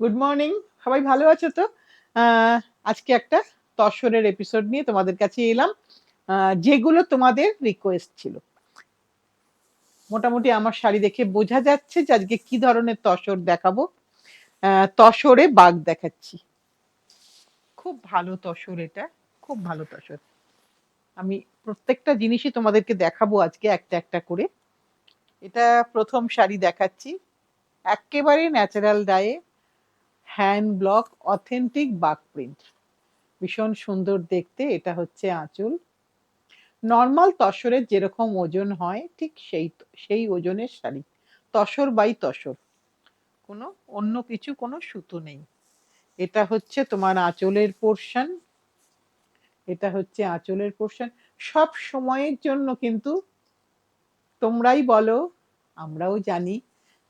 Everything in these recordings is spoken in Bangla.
গুড মর্নিং সবাই ভালো আছো তো? আজকে একটা তসরের এপিসোড নিয়ে তোমাদের কাছে এলাম। যেগুলো তোমাদের রিকোয়েস্ট ছিল। মোটামুটি আমার শাড়ি দেখে বোঝা যাচ্ছে যে আজকে কি ধরনের তসর দেখাবো। তসরে বাঘ দেখাচ্ছি। খুব ভালো তসর এটা। খুব ভালো তসর। আমি প্রত্যেকটা জিনিসই তোমাদেরকে দেখাবো আজকে একটা একটা করে। এটা প্রথম শাড়ি দেখাচ্ছি। একেবারে natural dye hand block, authentic Bagh print. ভীষণ সুন্দর দেখতে, এটা হচ্ছে আঁচল। নর্মাল তসরের যেরকম ওজন হয়, ঠিক সেই সেই ওজনের শাড়ি। তসর বাই তসর। কোনো, অন্য কিছু কোনো সুতো নেই। এটা হচ্ছে তোমার আঁচলের পোর্শন। এটা হচ্ছে আঁচলের পোর্শন। সব সময়ের জন্য কিন্তু তোমরাই বলো, আমরাও জানি।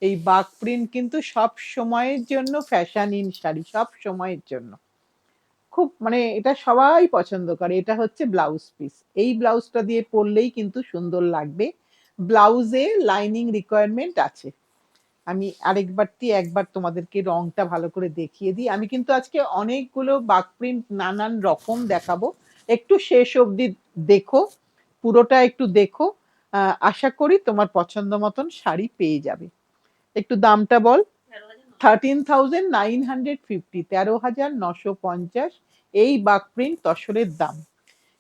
এই বাক প্রিন্ট কিন্তু সব সময়ের জন্য ফ্যাশন ইন শাড়ি, সব সময়ের জন্য। খুব মানে এটা সবাই পছন্দ করে, এটা হচ্ছে ব্লাউজ পিস এই ব্লাউজটা দিয়ে পরলেই কিন্তু সুন্দর লাগবে। ব্লাউজে লাইনিং রিকোয়ারমেন্ট আছে। আমি আরেকবারটি, একবার তোমাদেরকে রংটা ভালো করে দেখিয়ে দিই। আমি কিন্তু আজকে অনেকগুলো বাক প্রিন্ট নানান রকম দেখাবো। একটু শেষ অবধি দেখো, পুরোটা একটু দেখো। আশা করি তোমার পছন্দ মতন শাড়ি পেয়ে যাবে। একটু দামটা বল। Thirteen thousand nine hundred fifty তেরো হাজার নশো পঞ্চাশ এই বাক প্রিন্ট তসরের দাম।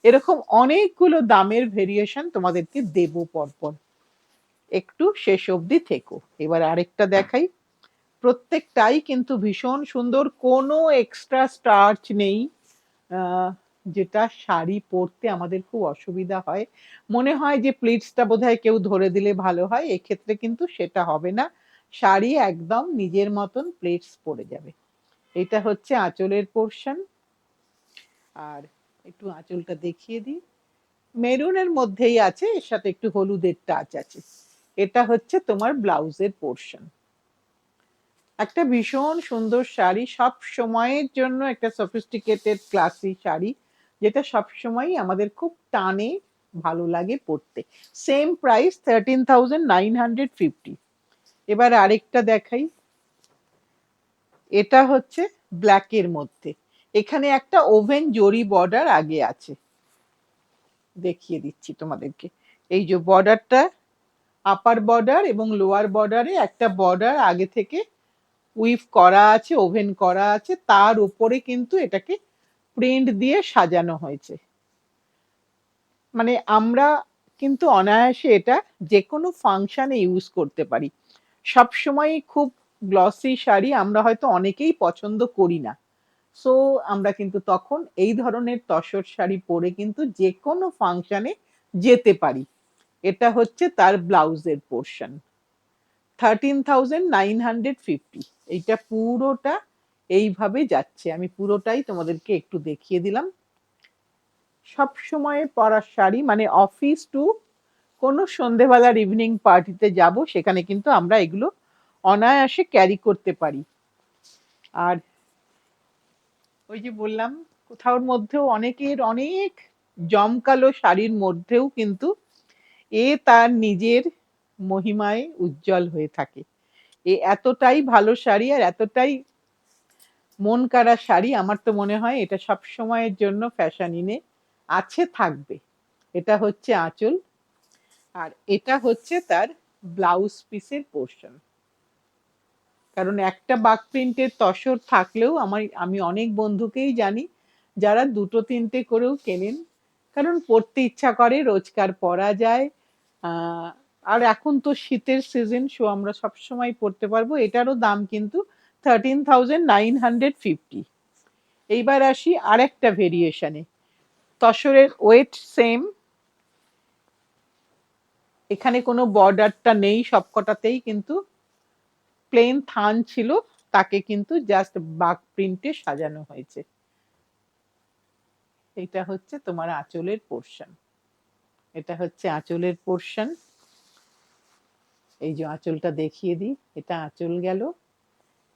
এরকম অনেকগুলো দামের ভেরিয়েশন তোমাদেরকে দেব পরপর। একটু শেষ অবধি থেকো। এবার আরেকটা দেখাই। প্রত্যেকটাই কিন্তু ভীষণ সুন্দর কোনো এক্সট্রা স্টার্চ নেই। যেটা শাড়ি পরতে আমাদের খুব অসুবিধা হয়। মনে হয় যে প্লিটসটা বোধহয় কেউ ধরে দিলে ভালো হয় এক্ষেত্রে কিন্তু সেটা হবে না। শাড়ি একদম নিজের মতন প্লেটস পরে যাবে। এটা হচ্ছে আঁচলের পোর্শন আর একটু আঁচলটা দেখিয়ে দিই। মেরুনের মধ্যেই আছে, এর সাথে একটু হলুদের টাচ আছে। এটা হচ্ছে তোমার ব্লাউজের পোর্শন একটা ভীষণ সুন্দর শাড়ি, সব সময়ের জন্য একটা সফিস্টিকেটেড ক্লাসি শাড়ি, যেটা সব সময়ই আমাদের খুব টানে, ভালো লাগে পরতে। Same price thirteen thousand nine hundred fifty এবার আরেকটা দেখাই। এটা হচ্ছে ব্ল্যাকের মধ্যে। এখানে একটা ওভেন জরি বর্ডার আগে আছে। দেখিয়ে দিচ্ছি তোমাদেরকে। এই যে বর্ডারটা আপার বর্ডার এবং লোয়ার বর্ডারে একটা বর্ডার আগে থেকে উইভ করা আছে ওভেন করা আছে। তার উপরে কিন্তু এটাকে প্রিন্ট দিয়ে সাজানো হয়েছে। মানে আমরা কিন্তু অনায়াসে এটা যে কোনো ফাংশনে ইউজ করতে পারি। সব সময় খুব গ্লসি শাড়ি আমরা হয়তো অনেকেই পছন্দ করি না। সো আমরা কিন্তু তখন এই ধরনের তসর শাড়ি পরে কিন্তু যে কোনো ফাংশনে যেতে পারি। এটা হচ্ছে তার ব্লাউজের portion thirteen thousand nine hundred fifty এইটা পুরোটা এইভাবে যাচ্ছে। আমি পুরোটাই তোমাদেরকে একটু দেখিয়ে দিলাম। সব সময় পরার শাড়ি মানে অফিস টু কোনো সন্ধেবেলার ইভিনিং পার্টিতে যাব, সেখানে কিন্তু আমরা এগুলো অনায়াসে ক্যারি করতে পারি। আর ওই যে বললাম, কোথাওর মধ্যেও অনেকের অনেক জমকালো শাড়ির মধ্যেও কিন্তু এ তার নিজের মহিমায় উজ্জ্বল হয়ে থাকে। এ এতটাই ভালো শাড়ি আর এতটাই মন কাড়া শাড়ি, আমার তো মনে হয় এটা সব সময়ের জন্য ফ্যাশন ইনে আছে থাকবে। এটা হচ্ছে আঁচল। আর এটা হচ্ছে তার ব্লাউজ পিসের পোর্শন কারণ একটা বাক প্রিন্টের তসর থাকলেও আমার, আমি অনেক বন্ধুকেই জানি যারা দুটো তিনটে করেও কেনেন। কারণ পরতে ইচ্ছা করে, রোজকার পরা যায়। আর এখন তো শীতের সিজন সো আমরা সবসময় পরতে পারব। এটারও দাম কিন্তু thirteen thousand nine hundred fifty এইবার আসি আরেকটা ভেরিয়েশনে তসরের ওয়েট সেম এখানে কোনো বর্ডারটা নেই সবকটাতেই, কিন্তু প্লেন থান ছিল, তাকে কিন্তু জাস্ট বাক প্রিন্টে সাজানো হয়েছে। এটা হচ্ছে তোমার আঁচলের পোর্শন এটা হচ্ছে আঁচলের পোর্শন এই যে আঁচলটা দেখিয়ে দিই, এটা আঁচল গেল।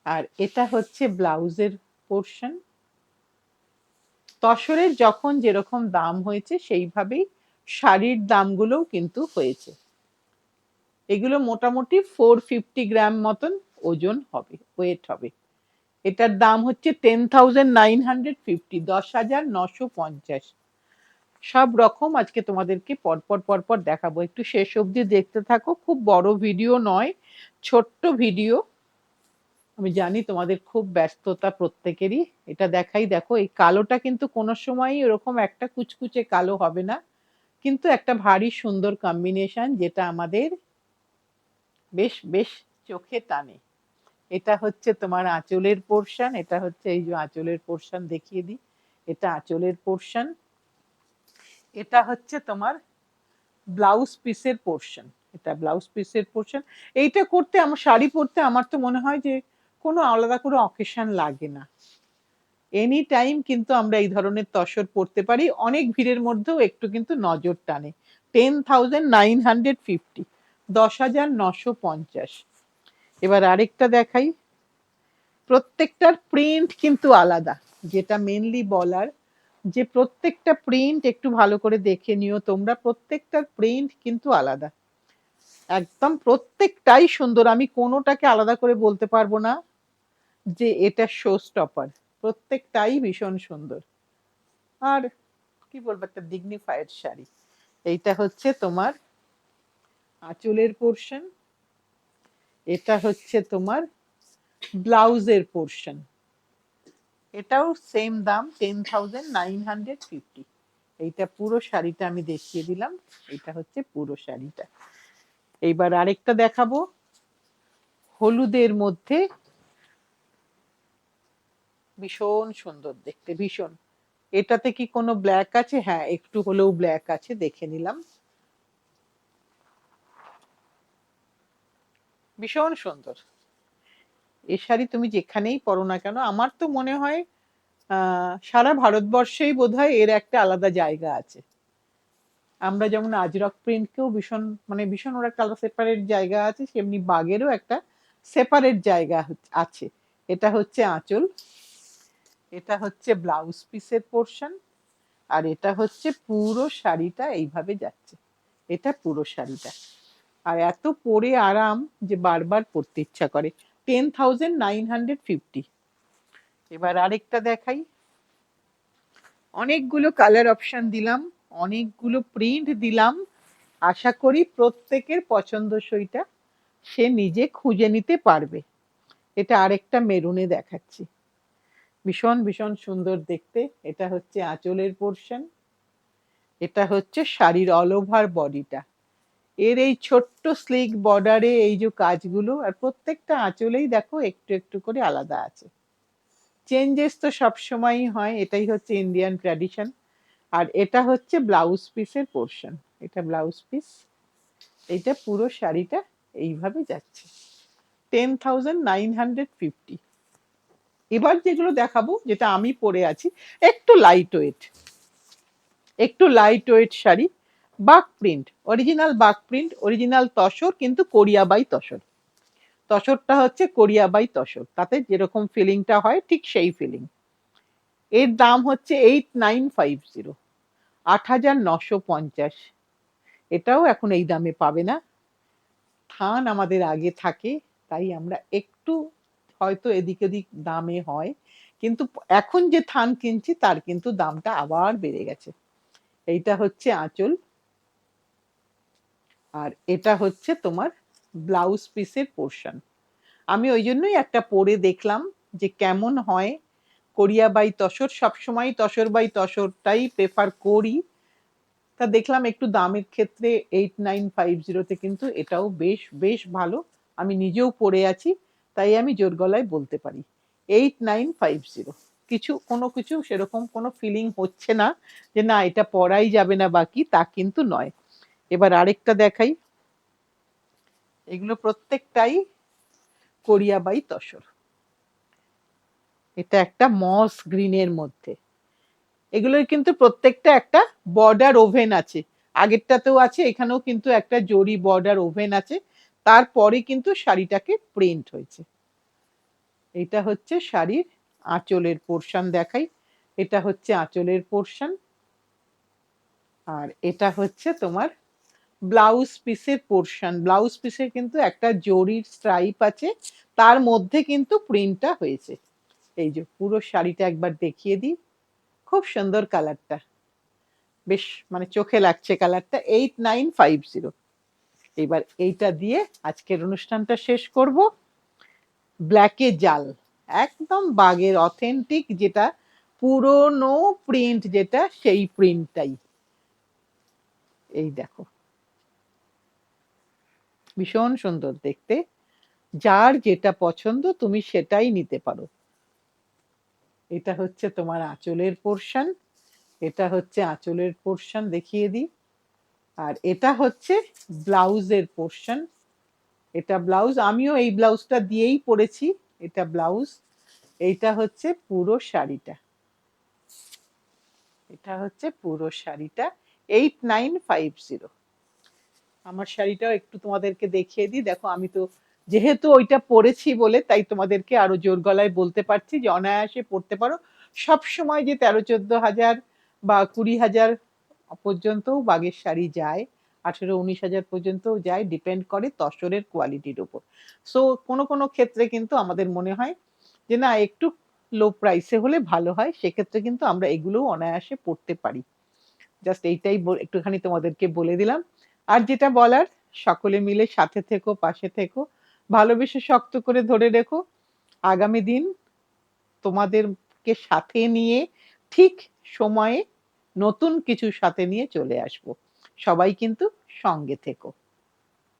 আর এটা হচ্ছে ব্লাউজের পোর্শন তসরের যখন যেরকম দাম হয়েছে, সেইভাবেই শাড়ির দামগুলোও কিন্তু হয়েছে। এগুলো মোটামুটি ফোর ফিফটি গ্রাম মতন ওজন হবে ওয়েট হবে। এটার দাম হচ্ছে ten thousand nine hundred fifty দশ হাজার নশো পঞ্চাশ। সব রকম আজকে তোমাদেরকে পরপর পরপর দেখাবো। একটু শেষ অবধি দেখতে থাকো, খুব বড় ভিডিও নয়, ছোট্ট ভিডিও। আমি জানি তোমাদের খুব ব্যস্ততা প্রত্যেকেরই, এটা দেখাই। দেখো, এই কালোটা কিন্তু কোনো সময়ই এরকম একটা কুচকুচে কালো হবে না। কিন্তু একটা ভারী সুন্দর কম্বিনেশন যেটা আমাদের বেশ বেশ চোখে টানে। এটা হচ্ছে তোমার আঁচলের পোর্শন এটা হচ্ছে এই যে আঁচলের পোর্শন দেখিয়ে দিই। এটা আঁচলের পোর্শন এটা হচ্ছে তোমার ব্লাউজ পিসের পোর্শন এটা ব্লাউজ পিসের পোর্শন এইটা করতে, আমার শাড়ি পরতে আমার তো মনে হয় যে কোনো আলাদা করে অকেশন লাগে না। এনি টাইম কিন্তু আমরা এই ধরনের তসর পড়তে পারি, অনেক ভিড়ের মধ্যেও একটু কিন্তু নজর টানে। Ten thousand nine hundred fifty দশ হাজার নশো পঞ্চাশ। এবার আরেকটা দেখাই। প্রত্যেকটার প্রিন্ট কিন্তু আলাদা, যেটা মেনলি বলার। যে প্রত্যেকটা প্রিন্ট একটু ভালো করে দেখে নিও তোমরা, প্রত্যেকটার প্রিন্ট কিন্তু আলাদা। একদম প্রত্যেকটাই সুন্দর, আমি কোনোটাকে আলাদা করে বলতে পারব না যে এটা শো স্টপার প্রত্যেকটাই ভীষণ সুন্দর। আর কি বলব, একটা ডিগনিফাইড শাড়ি। এইটা হচ্ছে তোমার আঁচলের পোর্শন এটা হচ্ছে তোমার ব্লাউজের পোর্শন এটাও সেম দাম ten thousand nine hundred fifty এইটা পুরো শাড়িটা আমি দেখিয়ে দিলাম, এটা হচ্ছে পুরো শাড়িটা। এইবার আরেকটা দেখাবো, হলুদের মধ্যে ভীষণ সুন্দর দেখতে, ভীষণ। এটাতে কি কোনো ব্ল্যাক আছে? হ্যাঁ একটু হলেও ব্ল্যাক আছে, দেখে নিলাম। ভীষণ সুন্দর। এ শাড়ি তুমি যেখানেই পরো না কেন, আমার তো মনে হয় সারা ভারতবর্ষেই বোধহয় এর একটা আলাদা জায়গা আছে। আমরা যেমন আজরক প্রিন্টকেও ভীষণ মানে ভীষণ ওর একটা আলাদা সেপারেট জায়গা আছে, সেমনি বাগেরও একটা সেপারেট জায়গা আছে। এটা হচ্ছে আঁচল, এটা হচ্ছে ব্লাউজ পিসের পোর্শন আর এটা হচ্ছে পুরো শাড়িটা এইভাবে যাচ্ছে। এটা পুরো শাড়িটা। আর এত পরে আরাম যে বারবার পরতে ইচ্ছা করে। Ten thousand nine hundred fifty এবার আরেকটা দেখাই। অনেকগুলো কালার অপশন দিলাম, অনেকগুলো প্রিন্ট দিলাম। আশা করি প্রত্যেকের পছন্দসইটা সে নিজে খুঁজে নিতে পারবে। এটা আরেকটা মেরুনে দেখাচ্ছি। ভীষণ ভীষণ সুন্দর দেখতে। এটা হচ্ছে আঁচলের পোর্শন এটা হচ্ছে শাড়ির অল ওভার বডিটা এর এই ছোট্ট স্লিক বর্ডারে এই যে কাজগুলো, আর প্রত্যেকটা আঁচলেই দেখো একটু একটু করে আলাদা আছে। চেঞ্জেস তো সবসময়ই হয়, এটাই হচ্ছে ইন্ডিয়ান ট্র্যাডিশন আর এটা হচ্ছে ব্লাউজ পিসের পোর্শন এটা ব্লাউজ পিস এটা পুরো শাড়িটা এইভাবে যাচ্ছে। Ten thousand nine hundred fifty এবার যেগুলো দেখাবো, যেটা আমি পরে আছি, একটু লাইট ওয়েট একটু light weight sari Bagh print original Bagh print original tussar, কিন্তু কোরিয়া বাই তসর। তসরটা হচ্ছে কোরিয়া বাই তসর, তাতে যেরকম ফিলিংটা হয়, ঠিক সেই ফিলিং। এর দাম হচ্ছে এইট নাইন ফাইভ জিরো, আট হাজার নশো পঞ্চাশ। এটাও এখন এই দামে পাবে না। থান আমাদের আগে থাকে, তাই আমরা একটু হয়তো এদিক ওদিক দামে হয়, কিন্তু এখন যে থান কিনছি, তার কিন্তু দামটা আবার বেড়ে গেছে। এইটা হচ্ছে আঁচল। আর এটা হচ্ছে তোমার ব্লাউজ পিসের পোর্শন আমি ওই জন্যই একটা পরে দেখলাম যে কেমন হয়। কোরিয়া বাই তসর, সবসময় তসর বাই তসরটাই প্রেফার করি। তা দেখলাম একটু দামের ক্ষেত্রে এইট নাইন ফাইভ জিরোতে কিন্তু এটাও বেশ বেশ ভালো। আমি নিজেও পরে আছি, তাই আমি জোর গলায় বলতে পারি। এইট নাইন ফাইভ জিরো কিছু, কোনো কিছু সেরকম কোনো ফিলিং হচ্ছে না যে না, এটা পড়াই যাবে না বাকি, তা কিন্তু নয়। এবার আরেকটা দেখাই। এগুলো প্রত্যেকটাই কোরিয়া বাই তসর। এটা একটা মস গ্রিনের মধ্যে। এগুলোর কিন্তু প্রত্যেকটা একটা বর্ডার ওভেন আছে। আগেরটাতেও আছে, এখানেও কিন্তু একটা জরি বর্ডার ওভেন আছে। তারপরে কিন্তু শাড়িটাকে প্রিন্ট হয়েছে। এটা হচ্ছে শাড়ির আঁচলের পোর্শন দেখাই। এটা হচ্ছে আঁচলের পোর্শন। আর এটা হচ্ছে তোমার ব্লাউজ পিসের পোর্শন ব্লাউজ পিসের কিন্তু একটা জরির স্ট্রাইপ আছে, তার মধ্যে কিন্তু প্রিন্টটা হয়েছে। এই যে, পুরো শাড়িটা একবার দেখিয়ে দিই। খুব সুন্দর কালারটা বেশ মানে চোখে লাগছে কালারটা এইট নাইন ফাইভ জিরো এবার এইটা দিয়ে আজকের অনুষ্ঠানটা শেষ করব। ব্ল্যাকে জাল। একদম বাগের অথেন্টিক যেটা, পুরনো প্রিন্ট যেটা, সেই প্রিন্টটাই এই দেখো। ভীষণ সুন্দর দেখতে। যার যেটা পছন্দ, তুমি সেটাই নিতে পারো। এটা হচ্ছে তোমার আঁচলের পোর্শন এটা হচ্ছে আঁচলের পোর্শন দেখিয়ে দিই। আর এটা হচ্ছে ব্লাউজের পোর্শন এটা ব্লাউজ, আমিও এই ব্লাউজটা দিয়েই পরেছি, এটা ব্লাউজ। এইটা হচ্ছে পুরো শাড়িটা। এটা হচ্ছে পুরো শাড়িটা এইট নাইন ফাইভ জিরো আমার শাড়িটাও একটু তোমাদেরকে দেখিয়ে দিই। দেখো, আমি তো যেহেতু ওইটা পরেছি বলে, তাই তোমাদেরকে আরও জোর গলায় বলতে পারছি যে অনায়াসে পড়তে পারো। সব সময় যে তেরো, চোদ্দ হাজার বা কুড়ি হাজার পর্যন্তও বাগের শাড়ি যায়, আঠেরো, উনিশ হাজার পর্যন্তও যায় ডিপেন্ড করে তসরের কোয়ালিটির উপর। সো কোনো কোনো ক্ষেত্রে কিন্তু আমাদের মনে হয় যে না, একটু লো প্রাইসে হলে ভালো হয়, সেক্ষেত্রে কিন্তু আমরা এগুলোও অনায়াসে পড়তে পারি। জাস্ট এইটাই একটুখানি তোমাদেরকে বলে দিলাম। আর যেটা বলার, সকলে মিলে সাথে থেকো, পাশে থেকো, ভালোবেসে শক্ত করে ধরে রেখো। আগামী দিন তোমাদেরকে সাথে নিয়ে, ঠিক সময়ে নতুন কিছু সাথে নিয়ে চলে আসব। সবাই কিন্তু সঙ্গে থেকো।